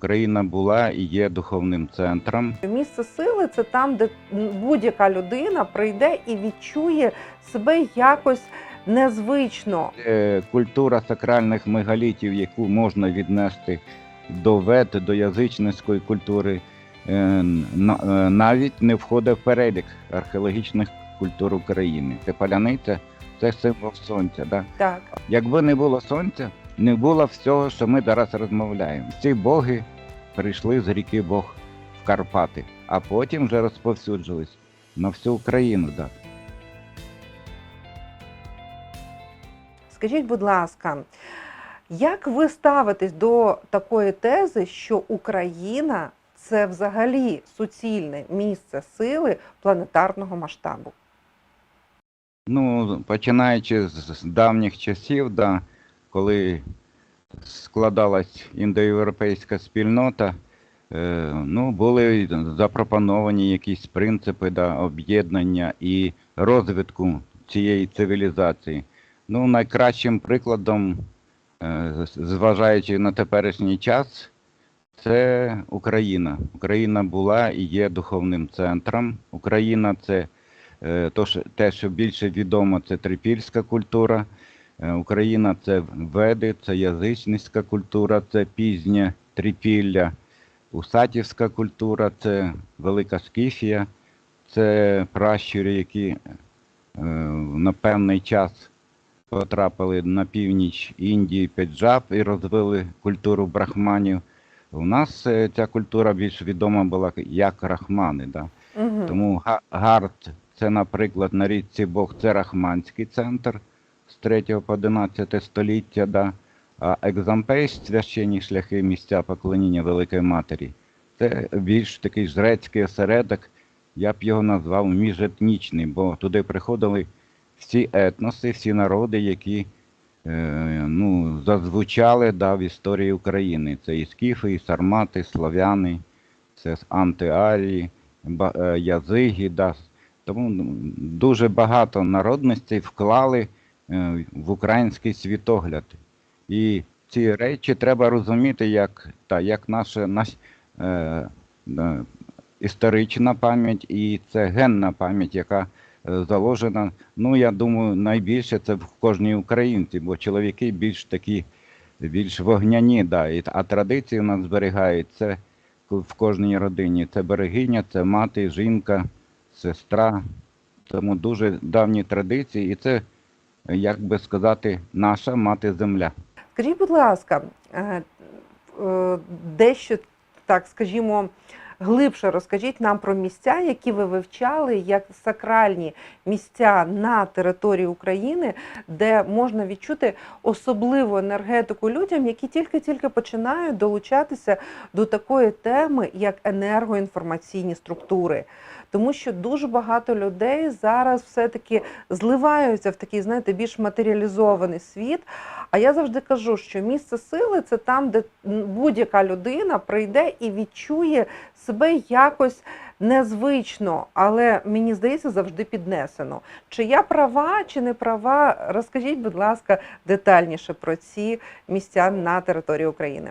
Україна була і є духовним центром. Місце сили це там, де будь-яка людина прийде і відчує себе якось незвично. Е, Культура сакральних мегалітів, яку можна віднести до вед, до язичницької культури, е, е, навіть не входить в перелік археологічних культур України. Це паляниця, це символ сонця. Да? Так. Якби не було сонця, не було всього, що ми зараз розмовляємо. Ці боги прийшли з ріки Бог в Карпати, а потім вже розповсюджились на всю Україну. Да. Скажіть, будь ласка, як ви ставитесь до такої тези, що Україна це взагалі суцільне місце сили планетарного масштабу? Ну, починаючи з з давніх часів, да, коли складалась індоєвропейська спільнота, е, ну, були запропоновані якісь принципи да, об'єднання і розвитку цієї цивілізації. Ну, найкращим прикладом, е, зважаючи на теперішній час, це Україна. Україна була і є духовним центром. Україна це Е, те, що більше відомо, це трипільська культура. Е, Україна це веди, це язичницька культура, це пізнє трипілля, усатівська культура, це Велика Скіфія, це пращури, які е, на певний час потрапили на північ Індії, Педжаб і розвили культуру брахманів. У нас е, ця культура більш відома була як рахмани. Да? Угу. Тому Га- Гарт це, наприклад, на річці Бог, це Рахманський центр 3 по 11 століття, да. Екзампейс, священні шляхи місця поклоніння Великої Матері, це більш такий жрецький осередок, я б його назвав міжетнічний, бо туди приходили всі етноси, всі народи, які е, ну, зазвучали да, в історії України. Це і скіфи, і сармати, славяни, це антиарії, е, язиги. Да. Тому ну, дуже багато народностей вклали в український світогляд. І ці речі треба розуміти як, та, як наша, наш, е, е, історична пам'ять і це генна пам'ять, яка е, заложена, ну я думаю, найбільше це в кожній українці, бо чоловіки більш такі, більш вогняні, да, і, а традиції у нас зберігають в кожній родині. Це берегиня, це мати, жінка, сестра. Тому дуже давні традиції, і це, як би сказати, наша мати земля. Скажіть, будь ласка, е, е, дещо так, скажімо, глибше розкажіть нам про місця, які ви вивчали як сакральні місця на території України, де можна відчути особливу енергетику людям, які тільки-тільки починають долучатися до такої теми, як енергоінформаційні структури. Тому що дуже багато людей зараз все-таки зливаються в такий, знаєте, більш матеріалізований світ. А я завжди кажу, що місце сили це там, де будь-яка людина прийде і відчує себе якось незвично, але мені здається, завжди піднесено. Чи я права, чи не права? Розкажіть, будь ласка, детальніше про ці місця на території України.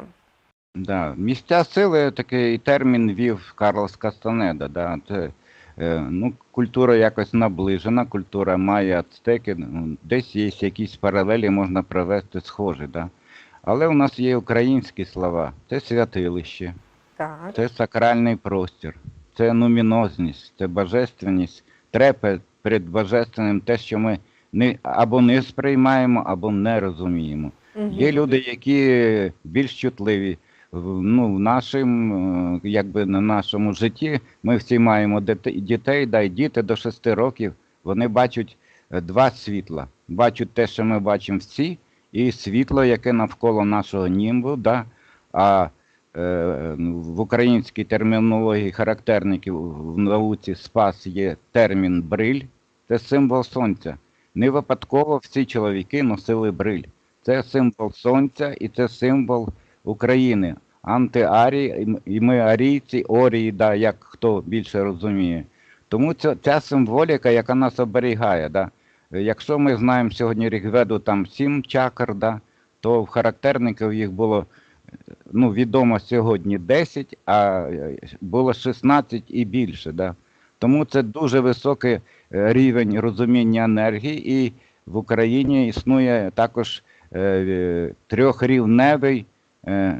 Да. Місця сили такий термін вів Карлос Кастанеда. Да. Це, ну, культура якось наближена, культура має ацтеки, ну, десь є якісь паралелі, можна привести схожі. Да. Але у нас є українські слова, це святилище. Так, Це сакральний простір, це нумінозність, це божественність, трепет перед божественним, те, що ми не, або не сприймаємо, або не розуміємо. Мгм. Є люди, які більш чутливі. Ну, нашим, е, якби на нашому житті ми всі маємо дітей, да, діти до 6 років, вони бачать е, два світла. Бачать те, що ми бачимо всі, і світло, яке навколо нашого німбу, да, а е, ну, в українській термінології характерників в науці спас є термін бриль, це символ сонця. Не випадково всі чоловіки носили бриль. Це символ сонця і це символ України. Антиарії, і ми арійці, орії, да, як хто більше розуміє. Тому ця, ця символіка, яка нас оберігає. Да. Е, Якщо ми знаємо сьогодні Рігведу там сім чакр, да, то в характерників їх було ну, відомо сьогодні 10, а е, було 16 і більше. Да? Тому це дуже високий е, рівень розуміння енергії, і в Україні існує також е, е, трьохрівневий е,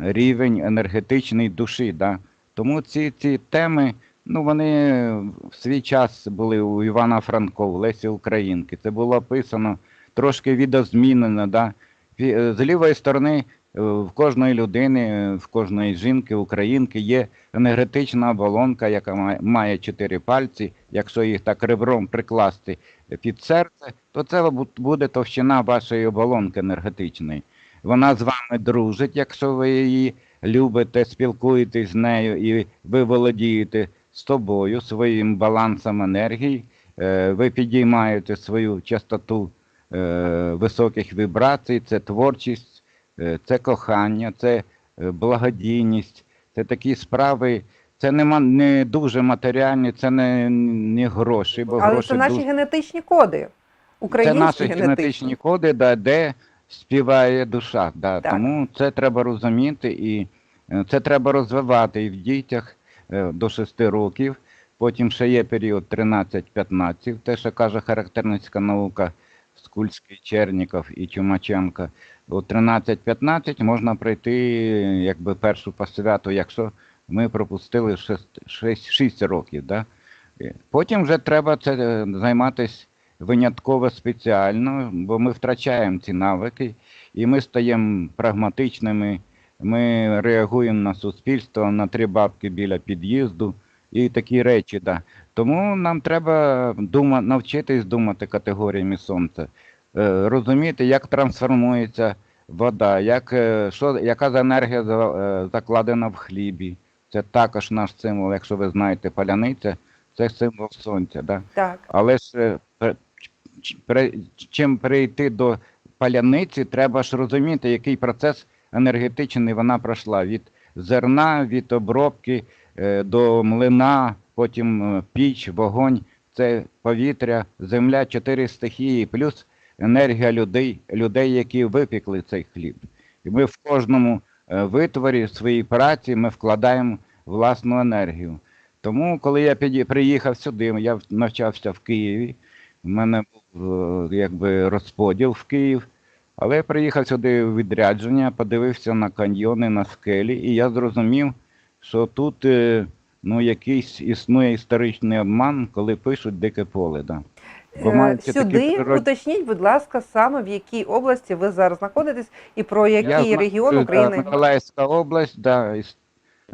рівень енергетичної душі. Да? Тому ці, ці теми, ну вони в свій час були у Івана Франко, у Лесі Українки. Це було описано трошки відозмінено. Да? Е, З лівої сторони е, в кожної людини, е, в кожної жінки, українки є енергетична оболонка, яка має чотири пальці. Якщо їх так ребром прикласти під серце, то це буде товщина вашої оболонки енергетичної. Вона з вами дружить, якщо ви її любите, спілкуєтесь з нею і ви володієте з тобою, своїм балансом енергії, е, ви підіймаєте свою частоту е, високих вібрацій, це творчість, е, це кохання, це благодійність, це такі справи. Це не, не дуже матеріальні, це не, не гроші, бо Але гроші це наші дуже... генетичні коди. Українські Це наші генетичні. генетичні коди, да, де співає душа. Да. Так. Тому це треба розуміти і е, це треба розвивати і в дітях е, до 6 років. Потім ще є період 13-15, те, що каже характерницька наука Скульський, Черніков і Чумаченко. У 13-15 можна пройти якби першу посвяту, якщо ми пропустили 6, 6, 6 років. Да? Е, Потім вже треба це займатися винятково спеціально, бо ми втрачаємо ці навики, і ми стаємо прагматичними, ми реагуємо на суспільство, на три бабки біля під'їзду і такі речі. Да. Тому нам треба дума, навчитись думати категоріями сонця, е, розуміти, як трансформується вода, як, е, що, яка за енергія е, закладена в хлібі. Це також наш символ, якщо ви знаєте, паляниця, це символ сонця. Да? Так. Але ж чим прийти до паляниці, треба ж розуміти, який процес енергетичний вона пройшла від зерна, від обробки е, до млина, потім е, піч, вогонь, це повітря, земля, чотири стихії, плюс енергія людей, людей, які випікли цей хліб. І ми в кожному е, витворі своїй праці ми вкладаємо власну енергію. Тому, коли я приїхав сюди, я навчався в Києві. У мене був е, якби розподіл в Київ. Але я приїхав сюди в відрядження, подивився на каньйони, на скелі, і я зрозумів, що тут е, ну, якийсь існує історичний обман, коли пишуть дике поле. Да. Бо Е, Сюди природні- уточніть, будь ласка, саме в якій області ви зараз знаходитесь і про який Я регіон знаю, України. Миколаївська область, да, іс-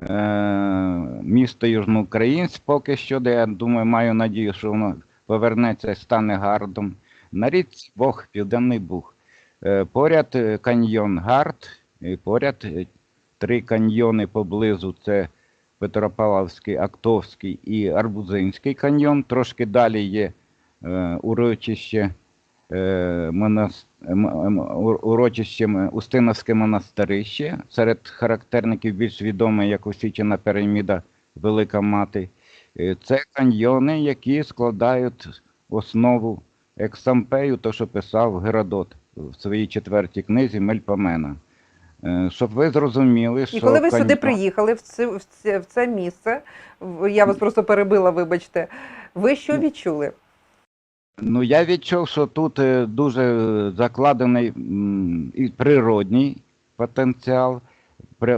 е, місто Южноукраїнськ поки що, де я думаю, маю надію, що воно повернеться стане гардом. На річці Бог, Південний Буг. Е, поряд е, каньйон Гард, і поряд е, три каньйони поблизу це Петропавловський, Актовський і Арбузинський каньйон. Трошки далі є урочище урочищем Устиновське монастирище. Серед характерників більш відоме як Осічена піраміда Велика Мати. Е, Це каньйони, які складають основу Ексампею, то що писав Геродот в своїй четвертій книзі Мельпомена. Е, Щоб ви зрозуміли, що І коли ви сюди приїхали в це, в це, в це місце, я вас просто перебила, вибачте. Ви що відчули? Ну, я відчув, що тут е, дуже закладений і природній потенціал,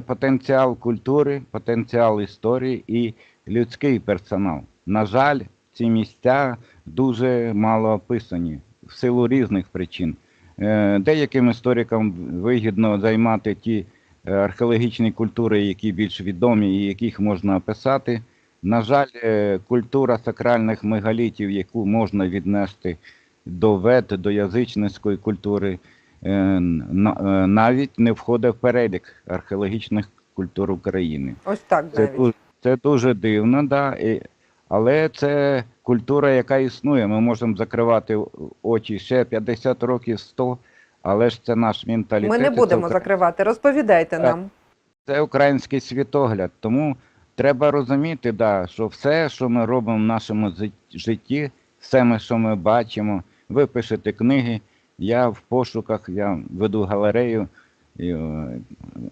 потенціал культури, потенціал історії і людський персонал. На жаль, ці місця дуже мало описані в силу різних причин. Е, Деяким історикам вигідно займати ті е, археологічні культури, які більш відомі і яких можна описати. На жаль, е, культура сакральних мегалітів, яку можна віднести до вед, до язичницької культури, на- навіть не входить в перелік археологічних культур України. Ось так навіть. Це дуже дивно, да, і, але це культура, яка існує. Ми можемо закривати очі ще 50 років, 100, але ж це наш менталітет. Ми не і це будемо закривати. Розповідайте нам. це український світогляд. Тому треба розуміти, да, що все, що ми робимо в нашому житті, все, ми, що ми бачимо, ви пишете книги, я в пошуках, я веду галерею. і е,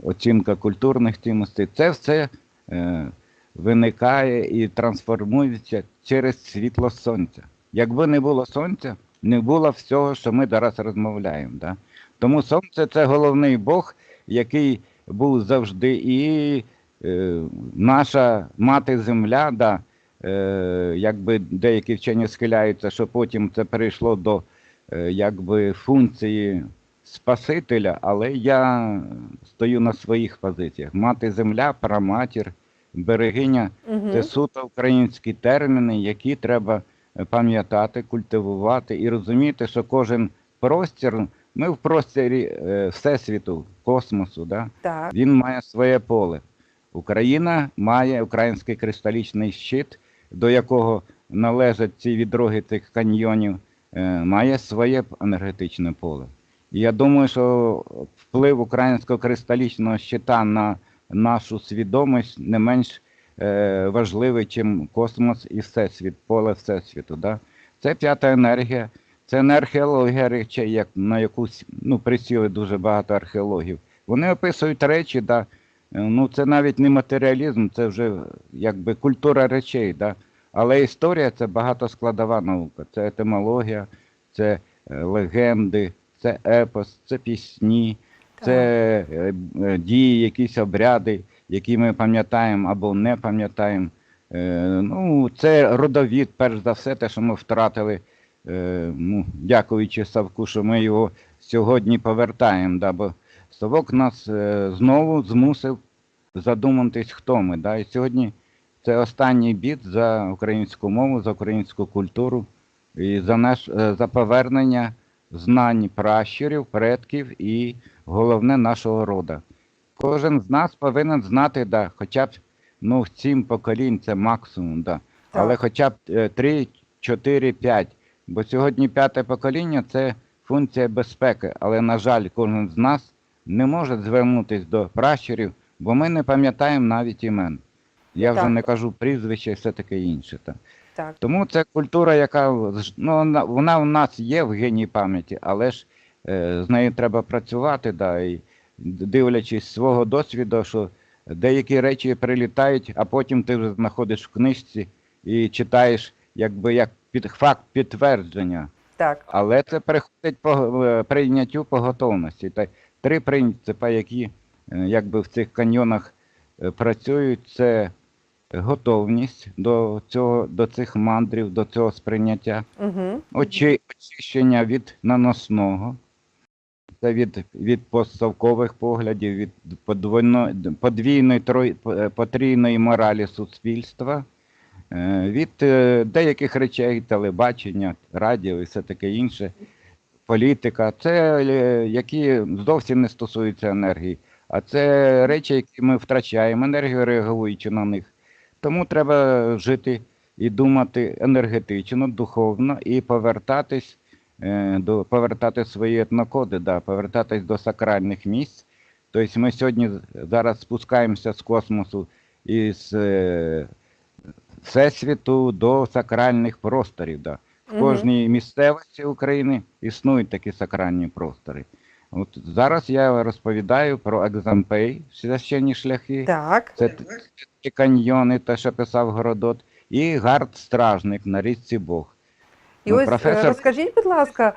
оцінка культурних цінностей. Це все е, виникає і трансформується через світло сонця. Якби не було сонця, не було всього, що ми зараз розмовляємо. Да? Тому сонце це головний Бог, який був завжди, і е, наша мати земля, да, е, якби деякі вчені схиляються, що потім це перейшло до е, якби функції Спасителя, але я стою на своїх позиціях. Мати земля, праматір, берегиня Угу. це суто українські терміни, які треба е, пам'ятати, культивувати і розуміти, що кожен простір, ми в просторі е, Всесвіту, космосу, да? Так. він має своє поле. Україна має український кристалічний щит, до якого належать ці відроги цих каньйонів, е, має своє енергетичне поле. І я думаю, що вплив українського кристалічного щита на нашу свідомість не менш е, важливий, чим космос і всесвіт, поле всесвіту. Да? Це п'ята енергія, це не археологія речей, як, на яку с- ну, присіли дуже багато археологів. Вони описують речі, да, е, ну це навіть не матеріалізм, це вже якби культура речей. Да? Але історія це багатоскладова наука, це етимологія, це е, легенди, це епос, це пісні, це е, е, дії, якісь обряди, які ми пам'ятаємо або не пам'ятаємо. Е, Ну, це родовід, перш за все, те, що ми втратили, ну, дякуючи Савку, що ми його сьогодні повертаємо. Да, бо Савок нас знову змусив задуматись, хто ми. Да, і сьогодні це останній бід за українську мову, за українську культуру і за, наш, за повернення знань пращурів, предків і головне нашого рода. Кожен з нас повинен знати, да, хоча б ну, сім поколінь це максимум, да. але хоча б е, три, чотири, п'ять. Бо сьогодні п'яте покоління це функція безпеки. Але, на жаль, кожен з нас не може звернутися до пращурів, бо ми не пам'ятаємо навіть імен. Я вже не кажу прізвище і все таке інше. Так. Так. Тому це культура, яка ну, вона, в нас є в генії пам'яті, але ж з нею треба працювати, да, і дивлячись свого досвіду, що деякі речі прилітають, а потім ти вже знаходиш в книжці і читаєш якби як під факт підтвердження. Так. Але це переходить по е, прийняттю по готовності. Та три принципи, які е, якби в цих каньйонах е, працюють, це готовність до цього, до цих мандрів, до цього сприйняття, Угу. очищення від наносного, це від, від постсовкових поглядів, від подвойно, подвійної, трой, е, потрійної моралі суспільства, е, від е, деяких речей, телебачення, радіо і все таке інше, політика. Це е, які зовсім не стосуються енергії, а це речі, які ми втрачаємо енергію, реагуючи на них. Тому треба жити і думати енергетично, духовно і повертатись до повертати свої етнокоди, да, повертатись до сакральних місць. Тобто ми сьогодні зараз спускаємося з космосу із е, всесвіту до сакральних просторів. Да. В кожній місцевості України існують такі сакральні простори. От зараз я розповідаю про екзампей, священні шляхи. Так. Це ті каньйони, те, що писав Городот, і гард-стражник на річці Бог. І Ну, ось професор- розкажіть, будь ласка,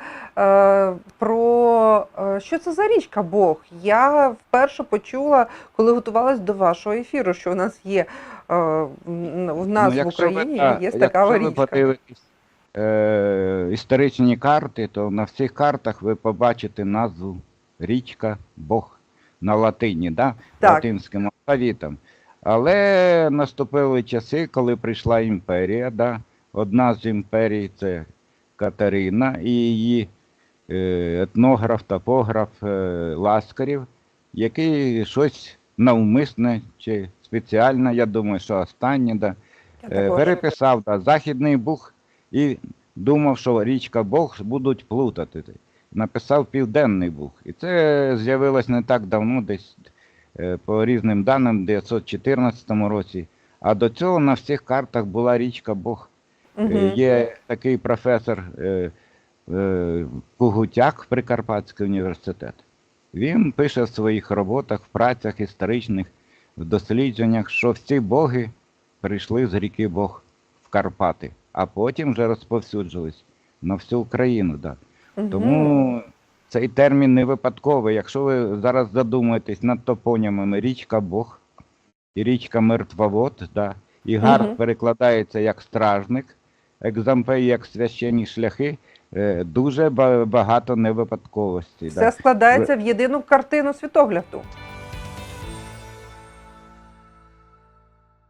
про що це за річка Бог? Я вперше почула, коли готувалась до вашого ефіру, що у нас є е, м, в нас в Ну, ви, Україні та, є така якщо ви річка. подивитесь е, історичні карти, то на всіх картах ви побачите назву річка Бог на латині, да? Так. латинським алфавітом. Але наступили часи, коли прийшла імперія. Да? Одна з імперій це Катерина і її е, етнограф, топограф е, Ласкарів, який щось навмисне чи спеціально, я думаю, що останнє, да, е, переписав да, Західний Буг і думав, що річка Бог будуть плутати. Написав Південний Буг. І це з'явилось не так давно, десь по різним даним, в 914 році. А до цього на всіх картах була річка Бог. Е, Є такий професор е, е, Кугутяк Прикарпатський університет. Він пише в своїх роботах, в працях історичних, в дослідженнях, що всі боги прийшли з ріки Бог в Карпати, а потім вже розповсюджились на всю Україну. Да. Тому цей термін не випадковий. Якщо ви зараз задумаєтесь над топонімами річка Бог і річка Мертвовод, да, і Гар Мгм. перекладається як стражник, екзампей як священні шляхи, е, дуже ба- багато невипадковостей. Все Да. складається в єдину картину світогляду.